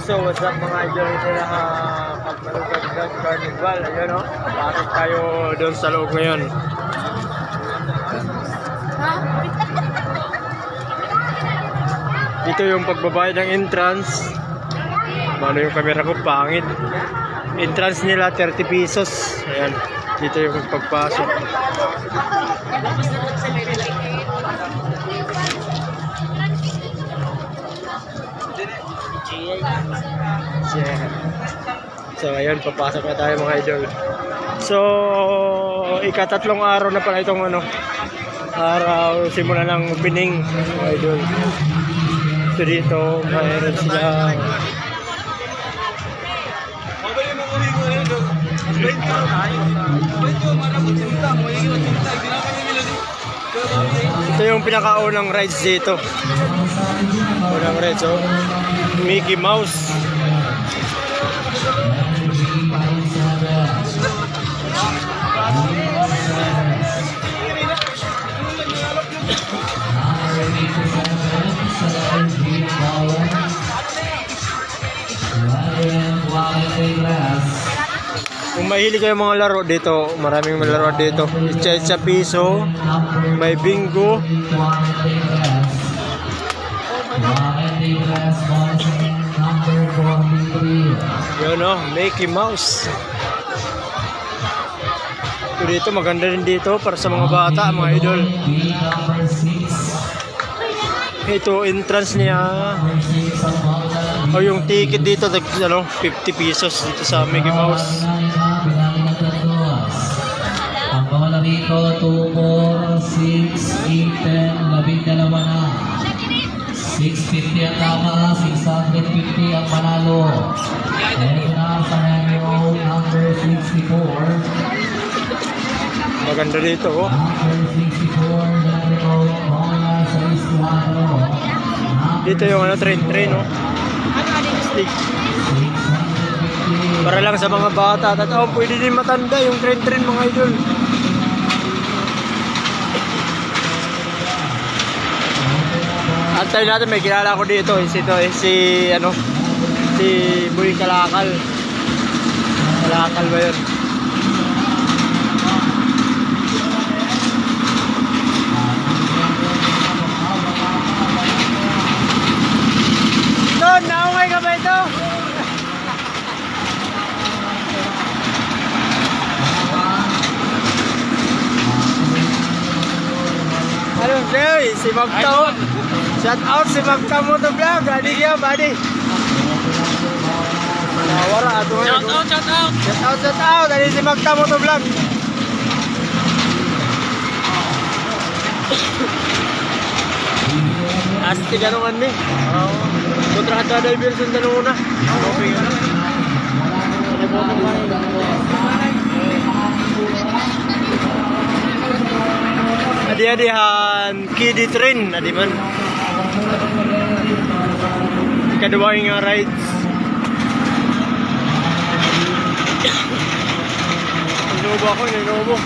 So, what's up mga idol? Ito na uh, Pagmalugan Carnival. Ayun o. Bakit tayo doon sa loob ngayon? Dito yung pagbabayad ng entrance. Ano yung camera ko? Pangit. Entrance nila 30 pesos. Ayan. Dito yung pagpasok. Yeah. So, ayun, papasok na tayo mga idol. So, ikatatlong araw na pala itong ano, araw simula ng opening mga idol. So, dito, mayroon sila Ito yung pinakaunang rides dito. Unang rides, oh. Mickey Mouse. Mahilig kayo mga laro dito, maraming laro dito. Itcha-itcha piso, may bingo, yun o, Mickey Mouse. So dito, maganda rin dito para sa mga bata, mga idol. Ito, entrance niya. O yung ticket dito, ano, 50 pesos dito sa Mickey Mouse. Rito, 2, 4, 6, 8, 10, labing dalawa na. 650 ang tama, 650 ang panalo. Ito na sa menu, number 64. Maganda dito, oh. Number 64, Jericho, Mola, 64. Dito yung ano, train, train, oh. Stick. Para lang sa mga bata. At oh, pwede din matanda yung train, train, mga idol. Antay natin, may kilala ko dito. eh, Si, to, eh, si, ano, si Boy Kalakal. Kalakal ba yun? Don, naungay ka ba ito? Ano, Jay? Si Magtao. Shout out si Magtao mo to vlog. Adi kaya, buddy. Nawara ato ngayon. Shout out, shout out. Shout out, shout out. Adi si Magtao mo to vlog. Asti ganungan ni. Oo. Kontra ato driver sa tanong una. Okay. Adi-adihan kiddie train, adi man. Kedua yung rides. Inubo ako, inubo.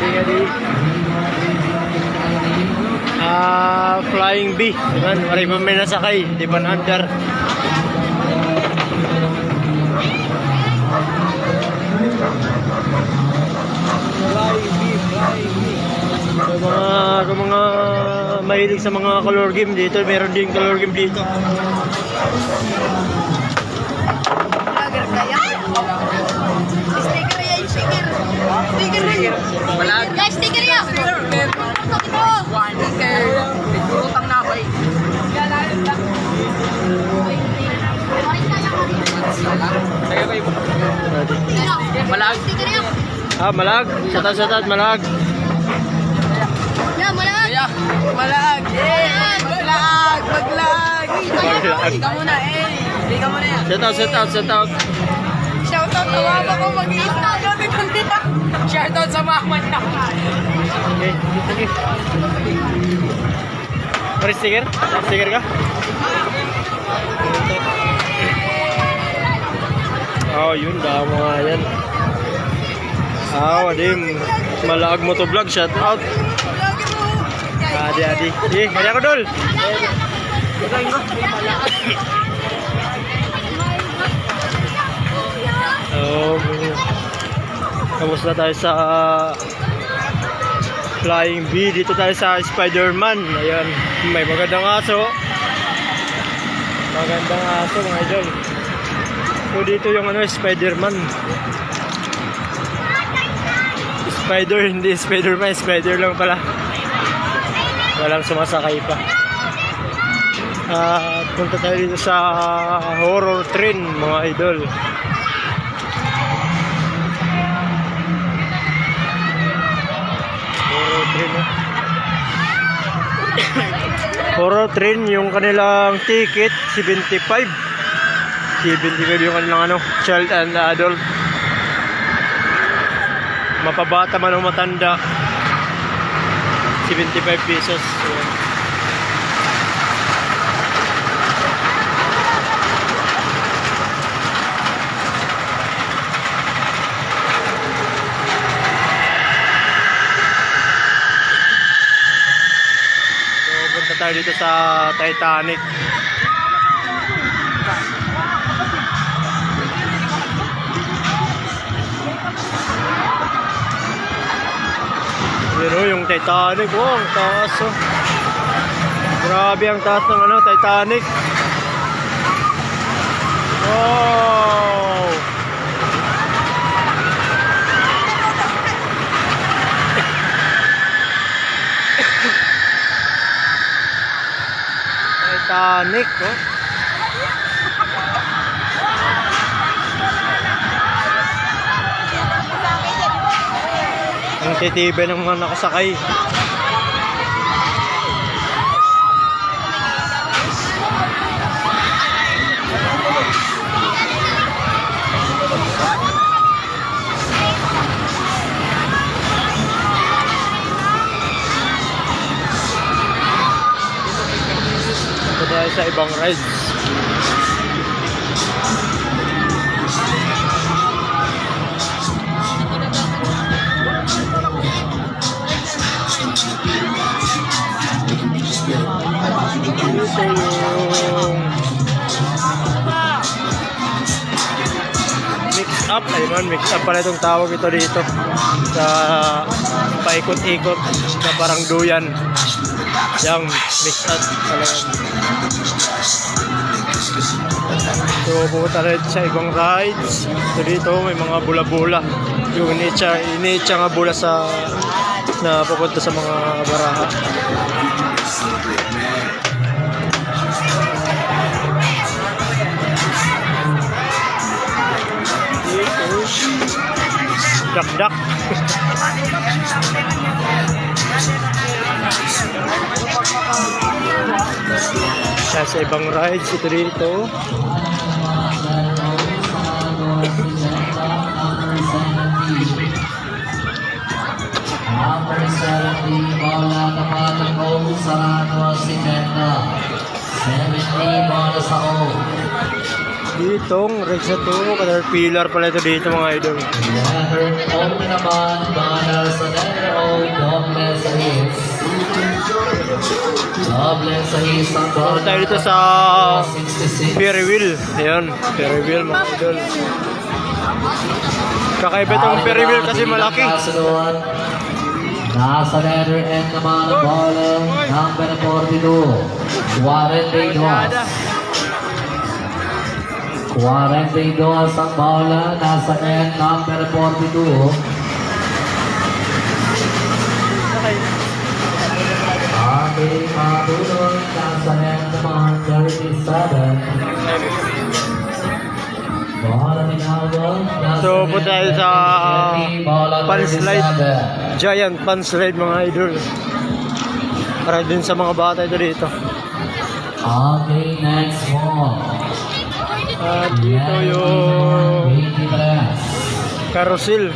Adi-adi. Ah, flying bee. Diba? Maray pa may nasakay. Di ba under? Mahilig sa mga color game dito, meron din color game dito. Sticker yan, sticker. Sticker yan. Malag. Guys, sticker yan. One sticker. Utang na ako eh. Sa'yo kayo. Malag. Ah, malag. Shout out, malag. Malag. Eh, maglag. Malag. Ikaw muna eh. Ikaw muna yan. Shout out, shout out, shout out. Shout out, tawawa ko mag-iisa. Shout out sa mama niya. Okay. Pare sticker? Sticker ka? Oh, yun. Damo nga yan. Ah, wadim. Malaag mo to vlog. Shout out. Adi, adi. Eh, kaya ko dol. Tapos na tayo sa Flying B. Dito tayo sa Spider-Man. Ayan, may magandang aso. Magandang aso mga idol. So dito yung ano, Spider-Man. Spider, hindi Spider-Man. Spider lang pala. Walang sumasakay pa. At punta tayo dito sa horror train mga idol. Horror train eh. Horror train yung kanilang ticket 75. 75 yung kanilang ano, child and adult. Mapabata man o matanda. 75 pesos. Ayan. So, punta tayo dito sa Titanic. Pero yung Titanic, oh, ang taas oh. Grabe ang taas ng ano, Titanic. Wow! Titanic, oh. Ang titibay ng mga nakasakay. Sa ibang rides. Up, ayun, mix up pala itong tawag ito dito sa paikot-ikot na parang duyan. Yung mix up pala. So, pupunta rin sa ibang rides. So, dito may mga bula-bula. Yung inicha, inicha nga bula sa na pupunta sa mga baraha. Dak-dak. Siya sa ibang rides ito dito. Number 70, bola naman ng O sa ano si Jetta. 70, bola sa. Ditong to. Caterpillar pala ito dito mga idol. Letter O naman, bola sa letter O, doble sa hits. Doble sa hits ang bola. Punta tayo dito sa 66. Ferry wheel. Ayan, Ferry wheel mga idol. Kakaiba itong Ferry wheel kasi malaki. Nasa letter N naman ang bola. Number 42. 42. 42 ang bola. Nasa N number 42. Ating matulog. Nasa N naman 37. Bola. Nasa So, punta tayo sa pan-slide. 37. Giant pan slide mga idol. Para din sa mga bata ito dito. Okay, next one. At dito yung carousel.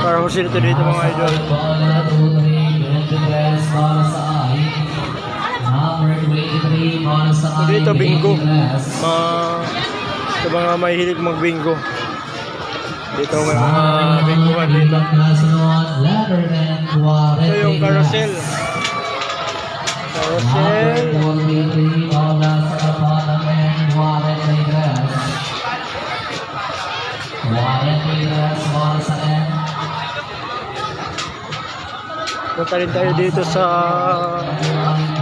Carousel ito dito mga idol. Bola 2, 3, 23, bola sa I. Number 23, bola sa So, dito bingo. 23. Mga sa mga mahilig mag-bingo. Dito mga bingoan dito. Ito yung carousel. Carousel. 43, bola tatalin tayo dito sa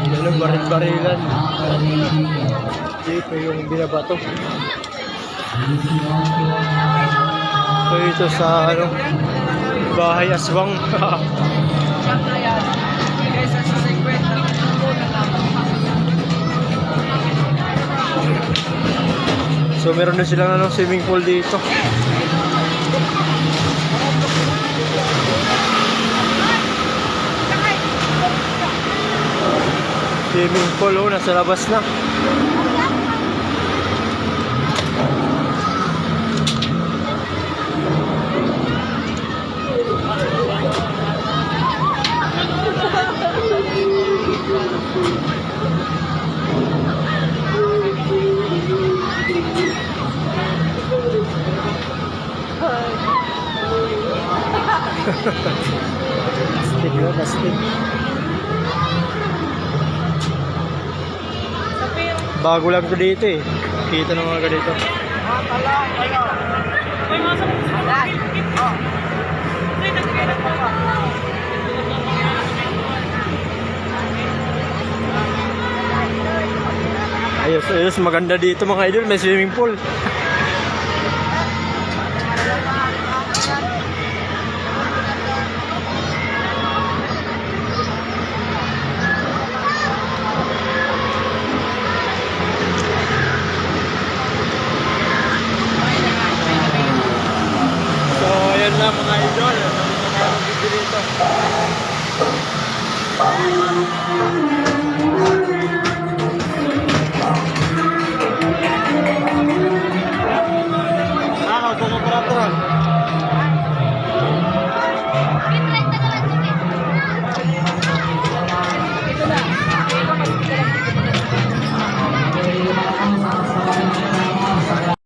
ano, baril-barilan. Dito yung binabato. Dito sa ano, bahay aswang. Siyempre yan. Kaysa sa 50, muna lang. so meron din silang ano, swimming pool dito. Swimming pool, oh, nasa labas na. Astig na, Bago lang to dito eh. Kita ng mga ganito. Ayos, ayos. Maganda dito mga idol. May swimming pool.